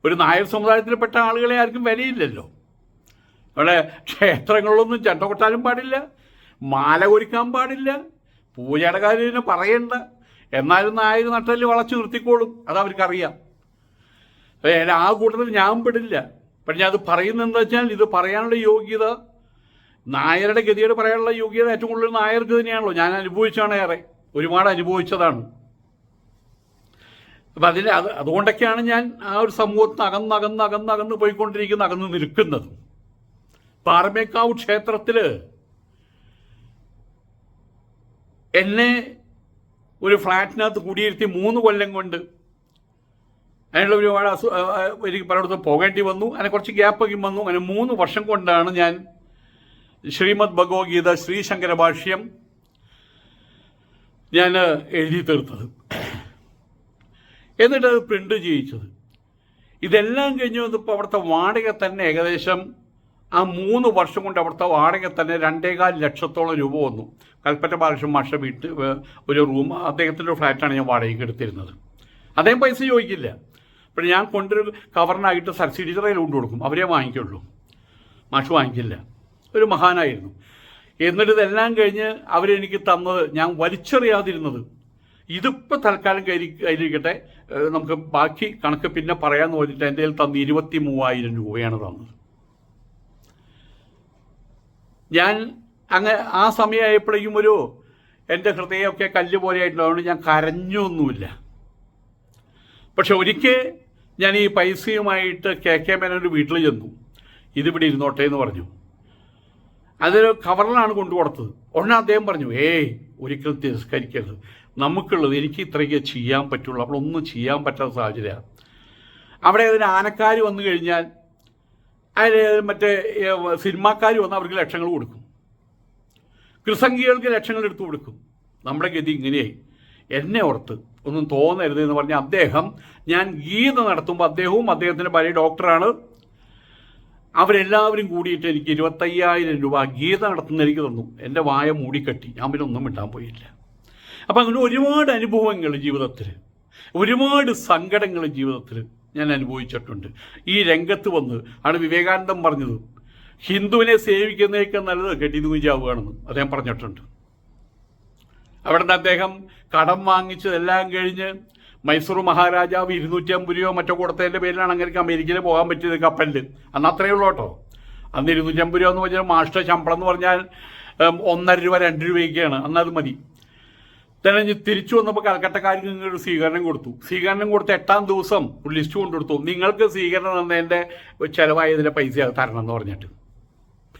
ഒരു നായർ സമുദായത്തിൽപ്പെട്ട ആളുകളെ ആർക്കും വിലയില്ലല്ലോ. അവിടെ ക്ഷേത്രങ്ങളിലൊന്നും ചെണ്ട കൊട്ടാനും പാടില്ല മാല കൊരിക്കാൻ പാടില്ല പൂജയുടെ കാര്യം പറയണ്ട. എന്നാലും നായർ നട്ടൽ വളച്ചു നിർത്തിക്കോളും അത് അവർക്കറിയാം. ആ കൂട്ടത്തിൽ ഞാൻ പെടില്ല. പക്ഷെ ഞാൻ അത് പറയുന്നത് വെച്ചാൽ ഇത് പറയാനുള്ള യോഗ്യത നായരുടെ ഗതിയോട് പറയാനുള്ള യോഗ്യത ഏറ്റവും കൂടുതൽ നായർക്ക് തന്നെയാണല്ലോ. ഞാൻ അനുഭവിച്ചാണ് ഏറെ. ഒരുപാട് അനുഭവിച്ചതാണ്. അപ്പം അതിന് അത് അതുകൊണ്ടൊക്കെയാണ് ഞാൻ ആ ഒരു സമൂഹത്തിന് അകന്ന് അകന്ന് അകന്ന് അകന്ന് പോയിക്കൊണ്ടിരിക്കുന്ന അകന്ന് നിൽക്കുന്നത്. പാറമേക്കാവ് ക്ഷേത്രത്തിൽ എന്നെ ഒരു ഫ്ലാറ്റിനകത്ത് കുടിയിരുത്തി മൂന്ന് കൊല്ലം കൊണ്ട് അതിനുള്ള ഒരുപാട് അസു എനിക്ക് പലയിടത്തും പോകേണ്ടി വന്നു. അങ്ങനെ കുറച്ച് ഗ്യാപ്പൊക്കെ വന്നു. അങ്ങനെ മൂന്ന് വർഷം കൊണ്ടാണ് ഞാൻ ശ്രീമദ് ഭഗവത്ഗീത ശ്രീശങ്കര ഭാഷ്യം ഞാൻ എഴുതി തീർത്തത്. എന്നിട്ട് അത് പ്രിന്റ് ചെയ്യിച്ചത്. ഇതെല്ലാം കഴിഞ്ഞ് വന്നപ്പോൾ അവിടുത്തെ വാടക തന്നെ ഏകദേശം ആ മൂന്ന് വർഷം കൊണ്ട് അവിടുത്തെ വാടക തന്നെ രണ്ടേകാൽ ലക്ഷത്തോളം രൂപ വന്നു. കൽപ്പറ്റ ബാലകൃഷ്ണൻ മാഷ വീട്ട് ഒരു റൂം അദ്ദേഹത്തിന്റെ ഫ്ലാറ്റാണ് ഞാൻ വാടകയ്ക്ക് എടുത്തിരുന്നത്. അദ്ദേഹം പൈസ ചോദിക്കില്ല. അപ്പോൾ ഞാൻ കൊണ്ടൊരു കവറിനായിട്ട് സബ്സിഡി ചെറിയ കൊണ്ടു കൊടുക്കും. അവരെ വാങ്ങിക്കുള്ളൂ. മാഷ് വാങ്ങിക്കില്ല. ഒരു മഹാനായിരുന്നു. എന്നിട്ട് ഇതെല്ലാം കഴിഞ്ഞ് അവരെനിക്ക് തന്നത് ഞാൻ വലിച്ചെറിയാതിരുന്നത്. ഇതിപ്പോൾ തൽക്കാലം കയ്യിൽ കയ്യിലിരിക്കട്ടെ. നമുക്ക് ബാക്കി കണക്ക് പിന്നെ പറയാമെന്ന് പറഞ്ഞിട്ട് എന്റെ കയ്യിൽ തന്ന് ഇരുപത്തി മൂവായിരം രൂപയാണ് തന്നത്. ഞാൻ അങ്ങ് ആ സമയമായപ്പോഴേക്കും ഒരു എന്റെ ഹൃദയമൊക്കെ കല്ല് പോലെ ആയിട്ടുള്ളതുകൊണ്ട് ഞാൻ കരഞ്ഞൊന്നുമില്ല. പക്ഷെ ഒരിക്കൽ ഞാൻ ഈ പൈസയുമായിട്ട് കെ കെ മേനോന്റെ വീട്ടിൽ ചെന്നു. ഇതിവിടെ ഇരുന്നോട്ടെ എന്ന് പറഞ്ഞു. അതൊരു കവറിലാണ് കൊണ്ടു കൊടുത്തത് ഉടനെ അദ്ദേഹം പറഞ്ഞു ഏയ് ഒരിക്കലും തിരസ്കരിക്കരുത്. നമുക്കുള്ളത് എനിക്ക് ഇത്രയ്ക്ക് ചെയ്യാൻ പറ്റുള്ളൂ. ഒന്നും ചെയ്യാൻ പറ്റാത്ത സാഹചര്യമാണ്. അവിടെ അതിന് ആനക്കാർ വന്നു കഴിഞ്ഞാൽ മറ്റേ സിനിമാക്കാർ വന്ന് അവർക്ക് ലക്ഷങ്ങൾ കൊടുക്കും. കൃസംഗികൾക്ക് ലക്ഷങ്ങൾ എടുത്തു കൊടുക്കും. നമ്മുടെ ഗതി ഇങ്ങനെയായി. എന്നെ ഓർത്ത് ഒന്നും തോന്നരുത് എന്ന് പറഞ്ഞ അദ്ദേഹം ഞാൻ ഗീത നടത്തുമ്പോൾ അദ്ദേഹവും അദ്ദേഹത്തിന്റെ ഭാര്യ ഡോക്ടറാണ്. അവരെല്ലാവരും കൂടിയിട്ട് എനിക്ക് ഇരുപത്തയ്യായിരം രൂപ ഗീത നടത്തുന്ന എനിക്ക് തന്നു. എന്റെ വായ മൂടിക്കെട്ടി. ഞാൻ പിന്നെ ഒന്നും മിണ്ടാൻ പോയില്ല. അപ്പം അങ്ങനെ ഒരുപാട് അനുഭവങ്ങൾ ജീവിതത്തിൽ ഒരുപാട് സങ്കടങ്ങൾ ജീവിതത്തിൽ ഞാൻ അനുഭവിച്ചിട്ടുണ്ട്. ഈ രംഗത്ത് വന്ന് ആണ് വിവേകാനന്ദം പറഞ്ഞത് ഹിന്ദുവിനെ സേവിക്കുന്നതൊക്കെ നല്ലത് കെട്ടി ചാവുകയാണെന്ന് അദ്ദേഹം പറഞ്ഞിട്ടുണ്ട്. അവിടെ നിന്ന് അദ്ദേഹം കടം വാങ്ങിച്ചതെല്ലാം കഴിഞ്ഞ് മൈസൂർ മഹാരാജാവ് ഇരുന്നൂറ്റി അമ്പത് രൂപ മറ്റോ കൊടുത്തതിന്റെ പേരിലാണ് അങ്ങനെ അമേരിക്കയിൽ പോകാൻ പറ്റിയത് കപ്പലിൽ. അന്ന് അത്രയേ ഉള്ളൂ കേട്ടോ. അന്ന് ഇരുന്നൂറ്റി അമ്പത് രൂപ എന്ന് പറഞ്ഞാൽ മാസ്റ്റർ ശമ്പളം എന്ന് പറഞ്ഞാൽ ഒന്നര രൂപ രണ്ട് രൂപയൊക്കെയാണ്. അന്ന് അത് മതി. തെളിഞ്ഞ് തിരിച്ചു വന്നപ്പോൾ കൽക്കട്ടക്കാർക്ക് ഒരു സ്വീകരണം കൊടുത്തു. സ്വീകരണം കൊടുത്ത് എട്ടാം ദിവസം ലിസ്റ്റ് കൊണ്ടുകൊടുത്തു. നിങ്ങൾക്ക് സ്വീകരണം തന്നതിന്റെ ചിലവായതിന്റെ പൈസ തരണം എന്ന് പറഞ്ഞിട്ട്.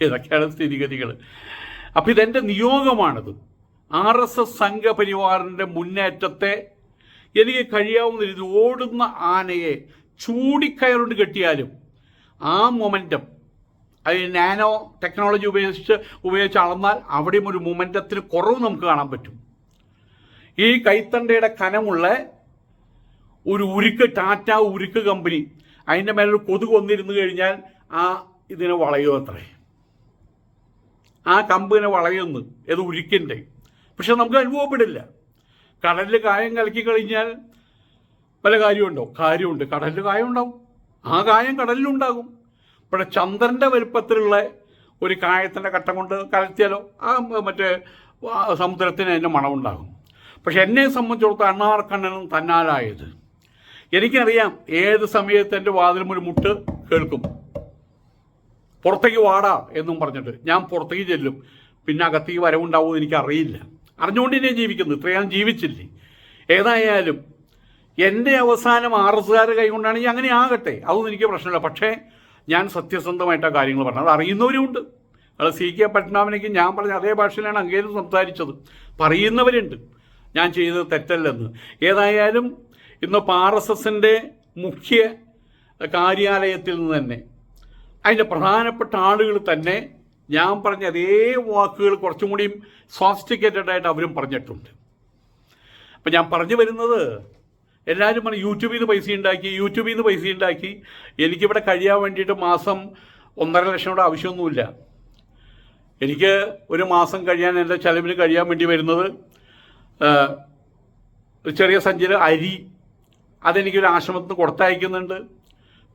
ഇതൊക്കെയാണ് സ്ഥിതിഗതികൾ അപ്പം ഇതെന്റെ നിയോഗമാണിത്. ആർ എസ് എസ് സംഘപരിവാറിന്റെ മുന്നേറ്റത്തെ എനിക്ക് കഴിയാവുന്ന രീതി ഓടുന്ന ആനയെ ചൂടിക്കയറുകൊണ്ട് കെട്ടിയാലും ആ മൊമെന്റം അത് നാനോ ടെക്നോളജി ഉപയോഗിച്ച് ഉപയോഗിച്ച് അളന്നാൽ അവിടെയും ഒരു മൊമെന്റത്തിന് കുറവ് നമുക്ക് കാണാൻ പറ്റും. ഈ കൈത്തണ്ടയുടെ കനമുള്ള ഒരു ഉരുക്ക് ടാറ്റ ഉരുക്ക് കമ്പനി അതിന്റെ മേലൊരു കൊതുക് വന്നിരുന്നു കഴിഞ്ഞാൽ ആ ഇതിനെ വളയോ അത്രേ ആ കമ്പിനെ വളയുന്നു ഏത് ഉരുക്കിന്റെ പക്ഷെ നമുക്ക് അനുഭവപ്പെടില്ല. കടലിൽ കായം കലക്കി കഴിഞ്ഞാൽ പല കാര്യമുണ്ടോ? കാര്യമുണ്ട്. കടലിൽ കായം ഉണ്ടാവും ആ കായം കടലിലുണ്ടാകും. പക്ഷെ ചന്ദ്രന്റെ വലുപ്പത്തിലുള്ള ഒരു കായത്തിന്റെ കട്ടം കൊണ്ട് കലർത്തിയാലോ? ആ മറ്റേ സമുദ്രത്തിന് അതിന്റെ മണമുണ്ടാകും. പക്ഷെ എന്നെ സംബന്ധിച്ചിടത്തോളം അണ്ണാർക്കണ്ണനും തന്നാലായത്. എനിക്കറിയാം ഏത് സമയത്ത് എന്റെ വാതിലും ഒരു മുട്ട് കേൾക്കും. പുറത്തേക്ക് വാടാ എന്നും പറഞ്ഞിട്ട് ഞാൻ പുറത്തേക്ക് ചെല്ലും. പിന്നെ അകത്തേക്ക് വരവുണ്ടാവുമെന്ന് എനിക്കറിയില്ല. അറിഞ്ഞുകൊണ്ട് ഞാൻ ജീവിക്കുന്നു. ഇത്രയും ജീവിച്ചില്ലേ? ഏതായാലും എന്റെ അവസാനം ആർ എസ്സുകാർ കൈകൊണ്ടാണെങ്കിൽ അങ്ങനെ ആകട്ടെ. അതൊന്നും എനിക്ക് പ്രശ്നമില്ല. പക്ഷേ ഞാൻ സത്യസന്ധമായിട്ട് ആ കാര്യങ്ങൾ പറഞ്ഞത്. അത് അറിയുന്നവരുമുണ്ട് അത് സി കെ പത്മനാഭനേക്ക് ഞാൻ പറഞ്ഞ അതേ ഭാഷയിലാണ് അങ്ങേരും സംസാരിച്ചത്. പറയുന്നവരുണ്ട്. ഞാൻ ചെയ്തത് തെറ്റല്ലെന്ന്. ഏതായാലും ഇന്നിപ്പോൾ ആർ എസ് എസിന്റെ മുഖ്യ കാര്യാലയത്തിൽ നിന്ന് തന്നെ അതിന്റെ പ്രധാനപ്പെട്ട ആളുകൾ തന്നെ ഞാൻ പറഞ്ഞ അതേ വാക്കുകൾ കുറച്ചും കൂടിയും സോഫിസ്റ്റിക്കേറ്റഡ് ആയിട്ട് അവരും പറഞ്ഞിട്ടുണ്ട്. അപ്പം ഞാൻ പറഞ്ഞു വരുന്നത് എല്ലാവരും പറഞ്ഞു യൂട്യൂബിൽ നിന്ന് പൈസ ഉണ്ടാക്കി യൂട്യൂബിൽ നിന്ന് പൈസ ഉണ്ടാക്കി. എനിക്കിവിടെ കഴിയാൻ വേണ്ടിയിട്ട് മാസം ഒന്നര ലക്ഷം കൂടെ ആവശ്യമൊന്നുമില്ല. എനിക്ക് ഒരു മാസം കഴിയാൻ എന്റെ ചെലവിന് കഴിയാൻ വേണ്ടി വരുന്നത് ചെറിയ സഞ്ചിയിൽ അരി അതെനിക്കൊരു ആശ്രമത്തിന് കൊടുത്തയക്കുന്നുണ്ട്.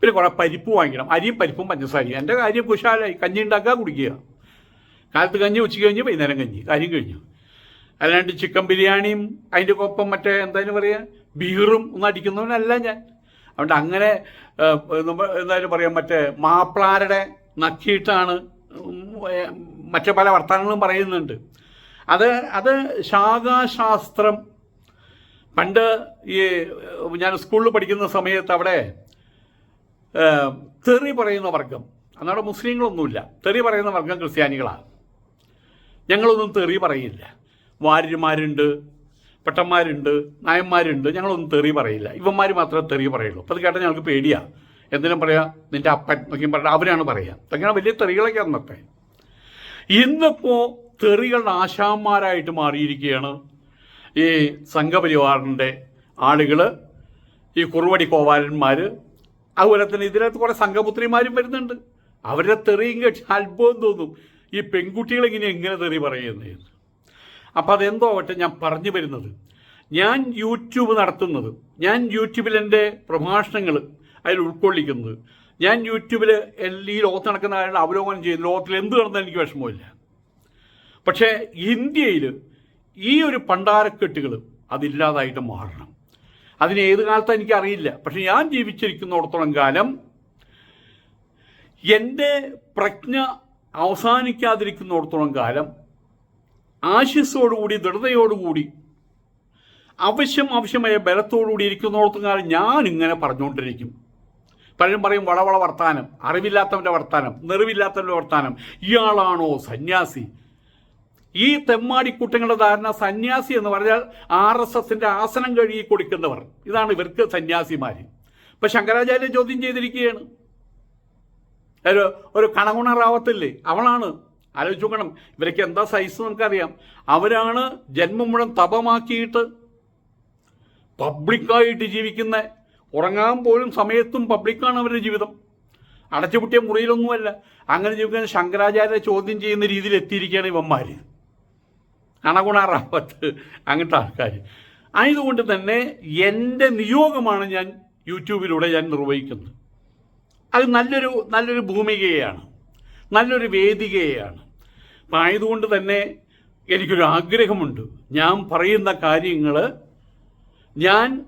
പിന്നെ കുറേ പരിപ്പ് വാങ്ങിക്കണം. അരിയും പരിപ്പും പഞ്ചസാരയും. എന്റെ കാര്യം കുശാലായി. കഞ്ഞി ഉണ്ടാക്കുക കുടിക്കുക. കാലത്ത് കഞ്ഞി ഉച്ചയ്ക്ക് കഴിഞ്ഞ് വൈകുന്നേരം കഞ്ഞി. കാര്യം കഴിഞ്ഞു. അല്ലാണ്ട് ചിക്കൻ ബിരിയാണിയും അതിന്റെ ഒപ്പം മറ്റേ എന്തായാലും പറയുക ബീറും ഒന്നും അടിക്കുന്നവനല്ല ഞാൻ. അതുകൊണ്ട് അങ്ങനെ എന്തായാലും പറയാം മറ്റേ മാപ്പിളാരുടെ നക്കിയിട്ടാണ് മറ്റു പല വർത്തമാനങ്ങളും പറയുന്നുണ്ട്. അത് അത് ശാഖാശാസ്ത്രം. പണ്ട് ഈ ഞാൻ സ്കൂളിൽ പഠിക്കുന്ന സമയത്ത് അവിടെ തെറി പറയുന്ന വർഗം. അന്നവിടെ മുസ്ലിങ്ങളൊന്നുമില്ല. തെറി പറയുന്ന വർഗം ക്രിസ്ത്യാനികളാണ്. ഞങ്ങളൊന്നും തെറി പറയില്ല. വാര്യന്മാരുണ്ട് പെട്ടന്മാരുണ്ട് നായന്മാരുണ്ട് ഞങ്ങളൊന്നും തെറി പറയില്ല. ഇവന്മാർ മാത്രമേ തെറി പറയുള്ളൂ. അപ്പോൾ അത് കേട്ടാൽ ഞങ്ങൾക്ക് പേടിയാ. എന്തിനും പറയാം? നിന്റെ അപ്പൻ നോക്കിയും പറഞ്ഞാൽ അവരാണ് പറയുക അങ്ങനെ വലിയ തെറികളൊക്കെ അന്നത്തെ. ഇന്നിപ്പോൾ തെറികളുടെ ആശാന്മാരായിട്ട് മാറിയിരിക്കുകയാണ് ഈ സംഘപരിവാറിന്റെ ആളുകൾ ഈ കുറുവടി കോവാലന്മാർ അതുപോലെ തന്നെ ഇതിനകത്ത് കുറേ സംഘപുത്രിമാരും വരുന്നുണ്ട്. അവരുടെ തെറിയും കേട്ട് അത്ഭുതം തോന്നും. ഈ പെൺകുട്ടികൾ ഇങ്ങനെ എങ്ങനെ തെറി പറയുന്നതെന്ന് അപ്പോൾ അതെന്തോ ആവട്ടെ ഞാൻ പറഞ്ഞു വരുന്നത്. ഞാൻ യൂട്യൂബ് നടത്തുന്നത് ഞാൻ യൂട്യൂബിൽ എന്റെ പ്രഭാഷണങ്ങൾ അതിൽ ഉൾക്കൊള്ളിക്കുന്നത്. ഞാൻ യൂട്യൂബിൽ ഈ ലോകത്ത് നടക്കുന്ന അവലോകനം ചെയ്യുന്നു ലോകത്തിൽ എന്ത് നടന്നാലും എനിക്ക് വിഷമമില്ല. പക്ഷേ ഇന്ത്യയിൽ ഈ ഒരു പണ്ടാരക്കെട്ടുകൾ അതില്ലാതായിട്ട് മാറണം. അതിന് ഏത് കാലത്ത് എനിക്കറിയില്ല. പക്ഷെ ഞാൻ ജീവിച്ചിരിക്കുന്നിടത്തോളം കാലം എന്റെ പ്രജ്ഞ അവസാനിക്കാതിരിക്കുന്നിടത്തോളം കാലം ആശിസ്സോടുകൂടി ദൃഢതയോടുകൂടി ആവശ്യം ആവശ്യമായ ബലത്തോടുകൂടി ഇരിക്കുന്നിടത്തോളം കാലം ഞാൻ ഇങ്ങനെ പറഞ്ഞുകൊണ്ടിരിക്കും. പലരും പറയും വളവള വർത്താനം അറിവില്ലാത്തവന്റെ വർത്താനം നിറവില്ലാത്തവന്റെ വർത്താനം. ഇയാളാണോ സന്യാസി? ഈ തെമ്മാടിക്കൂട്ടങ്ങളുടെ ധാരണ സന്യാസി എന്ന് പറഞ്ഞാൽ ആർ എസ് എസിന്റെ ആസനം കഴുകി കൊടുക്കുന്നവർ. ഇതാണ് ഇവർക്ക് സന്യാസിമാർ ഇപ്പൊ ശങ്കരാചാര്യ ചോദ്യം ചെയ്തിരിക്കുകയാണ്. ഒരു ഒരു കണകുണ റാവത്തില്ലേ അവളാണ്. ആലോചിച്ച് നോക്കണം. ഇവരൊക്കെ എന്താ സൈസ് നമുക്കറിയാം. അവരാണ് ജന്മം മുഴുവൻ തപമാക്കിയിട്ട് പബ്ലിക്കായിട്ട് ജീവിക്കുന്ന ഉറങ്ങാൻ പോലും സമയത്തും പബ്ലിക്കാണ് അവരുടെ ജീവിതം. അടച്ചുപൂട്ടിയ മുറിയിലൊന്നുമല്ല. അങ്ങനെ ജീവിക്കാൻ ശങ്കരാചാര്യ ചോദ്യം ചെയ്യുന്ന രീതിയിൽ എത്തിയിരിക്കുകയാണ് ഇവന്മാർ അണഗുണാറാവത്ത് അങ്ങനത്തെ ആൾക്കാർ ആയതുകൊണ്ട് തന്നെ എന്റെ നിയോഗമാണ് ഞാൻ യൂട്യൂബിലൂടെ ഞാൻ നിർവഹിക്കുന്നത്. അത് നല്ലൊരു നല്ലൊരു ഭൂമികയാണ്. നല്ലൊരു വേദികയാണ്. അപ്പം ആയതുകൊണ്ട് തന്നെ എനിക്കൊരു ആഗ്രഹമുണ്ട്. ഞാൻ പറയുന്ന കാര്യങ്ങൾ ഞാൻ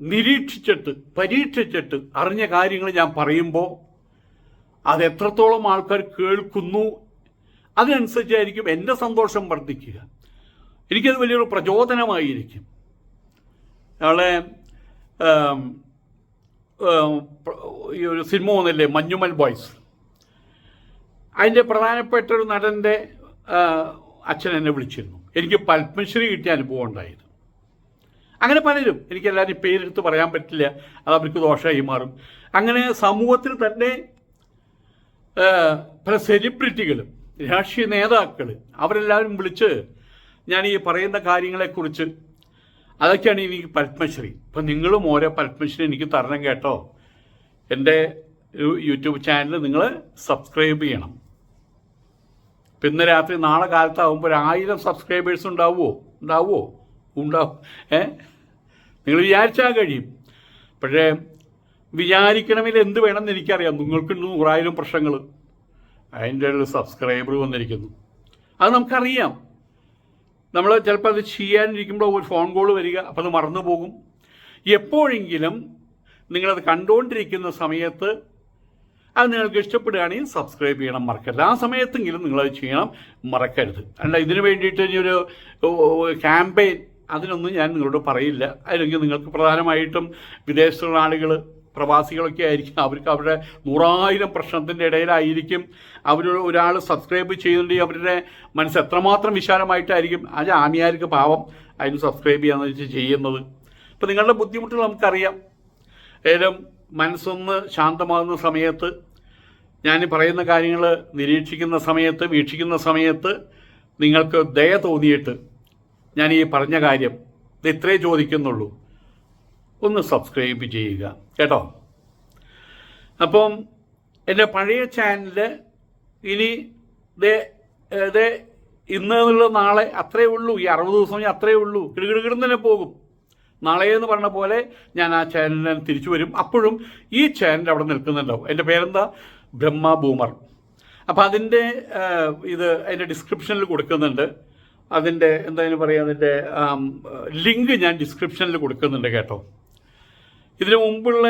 നിരീക്ഷിച്ചിട്ട് പരീക്ഷിച്ചിട്ട് അറിഞ്ഞ കാര്യങ്ങൾ ഞാൻ പറയുമ്പോൾ അത് എത്രത്തോളം ആൾക്കാർ കേൾക്കുന്നു അതിനനുസരിച്ചായിരിക്കും എന്റെ സന്തോഷം വർദ്ധിക്കുക. എനിക്കത് വലിയൊരു പ്രചോദനമായിരിക്കും. പ്ര- ഈ ഒരു സിനിമ ഒന്നില്ലേ മഞ്ഞുമൽ ബോയ്സ്. അതിന്റെ പ്രധാനപ്പെട്ട ഒരു നടന്റെ അച്ഛൻ എന്നെ വിളിച്ചിരുന്നു. എനിക്ക് പത്മശ്രീ കിട്ടിയ അനുഭവം ഉണ്ടായിരുന്നു. അങ്ങനെ പലരും എനിക്ക് എല്ലാവരും പേരെടുത്ത് പറയാൻ പറ്റില്ല അത് അവർക്ക് ദോഷമായി മാറും. അങ്ങനെ സമൂഹത്തിൽ തന്നെ പല സെലിബ്രിറ്റികളും രാഷ്ട്രീയ നേതാക്കൾ അവരെല്ലാവരും വിളിച്ച് ഞാൻ ഈ പറയുന്ന കാര്യങ്ങളെക്കുറിച്ച് അതൊക്കെയാണ് എനിക്ക് പത്മശ്രീ. ഇപ്പം നിങ്ങളും ഓരോ പത്മശ്രീ എനിക്ക് തരണം കേട്ടോ. എന്റെ യൂട്യൂബ് ചാനൽ നിങ്ങൾ സബ്സ്ക്രൈബ് ചെയ്യണം. പിന്നെ രാത്രി നാളെ കാലത്താകുമ്പോൾ ഒരു ആയിരം സബ്സ്ക്രൈബേഴ്സ് ഉണ്ടാവുമോ ഉണ്ടാവുമോ ഉണ്ടാവും. ഏ? നിങ്ങൾ വിചാരിച്ചാൽ കഴിയും. പക്ഷേ വിചാരിക്കണമെങ്കിൽ എന്ത് വേണമെന്ന് എനിക്കറിയാം. നിങ്ങൾക്കുണ്ട് നൂറായിരം പ്രശ്നങ്ങൾ അതിന്റെ ഒരു സബ്സ്ക്രൈബർ വന്നിരിക്കുന്നു. അത് നമുക്കറിയാം. നമ്മൾ ചിലപ്പോൾ അത് ചെയ്യാനിരിക്കുമ്പോൾ ഒരു ഫോൺ കോൾ വരിക അപ്പോൾ അത് മറന്നു പോകും. എപ്പോഴെങ്കിലും നിങ്ങളത് കണ്ടുകൊണ്ടിരിക്കുന്ന സമയത്ത് അത് നിങ്ങൾക്ക് ഇഷ്ടപ്പെടുകയാണെങ്കിൽ സബ്സ്ക്രൈബ് ചെയ്യണം മറക്കരുത്. ആ സമയത്തെങ്കിലും നിങ്ങളത് ചെയ്യണം മറക്കരുത്. അല്ല ഇതിനു വേണ്ടിയിട്ട് ഒരു ക്യാമ്പയിൻ അതിനൊന്നും ഞാൻ നിങ്ങളോട് പറയില്ല. അല്ലെങ്കിൽ നിങ്ങൾക്ക് പ്രധാനമായിട്ടും വിദേശത്തുള്ള ആളുകൾ പ്രവാസികളൊക്കെ ആയിരിക്കും. അവർക്ക് അവരുടെ നൂറായിരം പ്രശ്നത്തിന്റെ ഇടയിലായിരിക്കും. അവർ ഒരാൾ സബ്സ്ക്രൈബ് ചെയ്യുന്നുണ്ടെങ്കിൽ അവരുടെ മനസ്സ് എത്രമാത്രം വിശാലമായിട്ടായിരിക്കും. ആ ആമിയാർക്ക് പാവം അതിന് സബ്സ്ക്രൈബ് ചെയ്യാന്ന് വെച്ച് ചെയ്യുന്നത്. ഇപ്പം നിങ്ങളുടെ ബുദ്ധിമുട്ടുകൾ നമുക്കറിയാം. ഏതും മനസ്സൊന്ന് ശാന്തമാകുന്ന സമയത്ത് ഞാൻ പറയുന്ന കാര്യങ്ങൾ നിരീക്ഷിക്കുന്ന സമയത്ത് വീക്ഷിക്കുന്ന സമയത്ത് നിങ്ങൾക്ക് ദയ തോന്നിയിട്ട് ഞാൻ ഈ പറഞ്ഞ കാര്യം ഇത് ഇത്രേ ചോദിക്കുന്നുള്ളൂ. ഒന്ന് സബ്സ്ക്രൈബ് ചെയ്യുക. കേട്ടോ? അപ്പം എന്റെ പഴയ ചാനൽ ഇനി ദേ ദേ ഇന്ന് എന്നുള്ള നാളെ അത്രേ ഉള്ളൂ. ഈ അറുപത് ദിവസം ഞാൻ അത്രേ ഉള്ളൂ. കിടുകിടുകിടും തന്നെ പോകും. നാളെ എന്ന് പറഞ്ഞ പോലെ ഞാൻ ആ ചാനലിന് തിരിച്ചു വരും. അപ്പോഴും ഈ ചാനൽ അവിടെ നിൽക്കുന്നുണ്ടാവും. എന്റെ പേരെന്താ? ബ്രഹ്മ ബൂമർ. അപ്പം അതിന്റെ ഇത് അതിന്റെ ഡിസ്ക്രിപ്ഷനിൽ കൊടുക്കുന്നുണ്ട്. അതിന്റെ എന്താ പറയുക അതിന്റെ ലിങ്ക് ഞാൻ ഡിസ്ക്രിപ്ഷനിൽ കൊടുക്കുന്നുണ്ട് കേട്ടോ. ഇതിനു മുമ്പുള്ള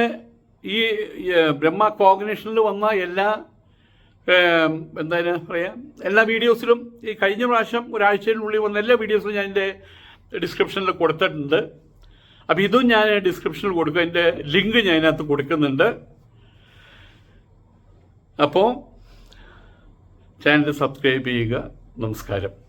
ഈ ബ്രഹ്മ കോഗ്നേഷനിൽ വന്ന എല്ലാ എന്താ പറയുക എല്ലാ വീഡിയോസിലും ഈ കഴിഞ്ഞ പ്രാവശ്യം ഒരാഴ്ചയിലുള്ളിൽ വന്ന എല്ലാ വീഡിയോസിലും ഞാൻ എന്റെ ഡിസ്ക്രിപ്ഷനിൽ കൊടുത്തിട്ടുണ്ട്. അപ്പോൾ ഇതും ഞാൻ ഡിസ്ക്രിപ്ഷനിൽ കൊടുക്കും. എന്റെ ലിങ്ക് ഞാൻ അതിനകത്ത് കൊടുക്കുന്നുണ്ട്. അപ്പോൾ ചാനൽ സബ്സ്ക്രൈബ് ചെയ്യുക. നമസ്കാരം.